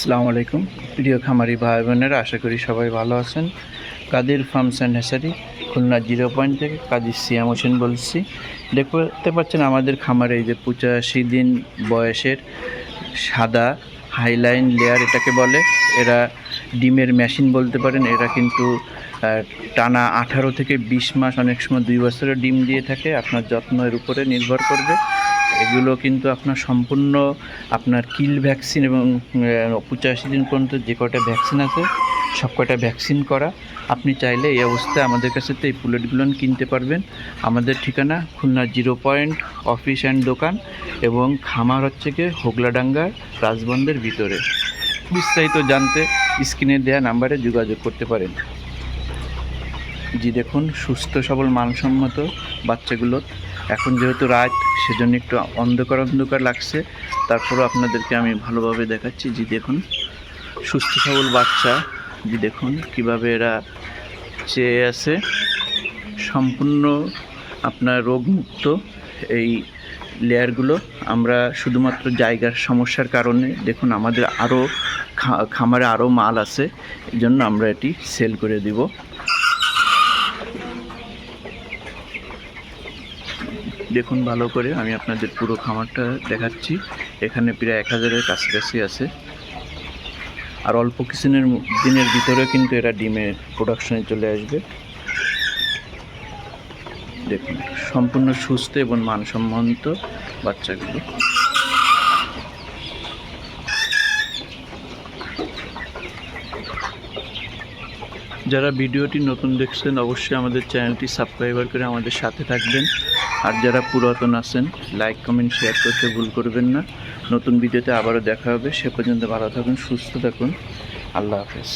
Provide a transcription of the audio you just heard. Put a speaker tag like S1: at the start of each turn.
S1: আসসালামু আলাইকুম। প্রিয় খামারি ভাই বোনেরা আশা করি সবাই ভালো আছেন। Kadir farms and hatchery Khulna zero point থেকে কাদির সিয়াম হোসেন বলছি। দেখতে পাচ্ছেন আমাদের খামারে এই যে পঁচাশি দিন বয়সের সাদা হাইলাইন লেয়ার এটাকে বলে। এরা ডিমের মেশিন বলতে পারেন, এরা কিন্তু টানা আঠারো থেকে বিশ মাস, অনেক সময় দুই বছরের ডিম দিয়ে থাকে, আপনার যত্নের উপরে নির্ভর করবে। এগুলো কিন্তু আপনার সম্পূর্ণ আপনার কিল ভ্যাকসিন এবং পঁচাশি দিন পর্যন্ত যে কটা ভ্যাকসিন আছে, সব কটা ভ্যাকসিন করা। আপনি চাইলে এই অবস্থায় আমাদের কাছে তো এই পুলেটগুলো কিনতে পারবেন। আমাদের ঠিকানা Khulna zero point, office and দোকান এবং খামার হচ্ছে গিয়ে হোগলাডাঙ্গার রাজবন্দের ভিতরে। বিস্তারিত জানতে স্ক্রিনে দেওয়া নাম্বারে যোগাযোগ করতে পারেন। জি, দেখুন, সুস্থ, সবল, মানসম্মত বাচ্চাগুলো এখন যেহেতু রাত, সেজন্য একটু অন্ধকার অন্ধকার লাগছে। তারপরও আপনাদেরকে আমি ভালোভাবে দেখাচ্ছি। জি, দেখুন, সুস্থ, সবল বাচ্চা। জি, দেখুন, কীভাবে এরা চেয়ে আছে। সম্পূর্ণ আপনার রোগমুক্ত। এই লেয়ারগুলো। আমরা শুধুমাত্র জায়গার সমস্যার কারণে, দেখুন আমাদের আরও খামারে আরও মাল আছে এই জন্য আমরা এটি সেল করে দিব। দেখুন ভালো করে আমি আপনাদের পুরো খামারটা দেখাচ্ছি। এখানে প্রায় এক হাজারের কাছাকাছি আছে। আর অল্প কিছুদিনের দিনের ভিতরে কিন্তু এরা ডিমের প্রোডাকশনে চলে আসবে। দেখুন, সম্পূর্ণ সুস্থ এবং মানসম্মত বাচ্চাগুলো। যারা ভিডিওটি নতুন দেখছেন, অবশ্যই আমাদের চ্যানেলটি সাবস্ক্রাইবার করে আমাদের সাথে থাকবেন। আর যারা পুরাতন আছেন, লাইক, কমেন্ট, শেয়ার করতে ভুল করবেন না। নতুন ভিডিওতে আবারও দেখা হবে। সে পর্যন্ত ভালো থাকুন, সুস্থ থাকুন। আল্লাহ হাফেজ।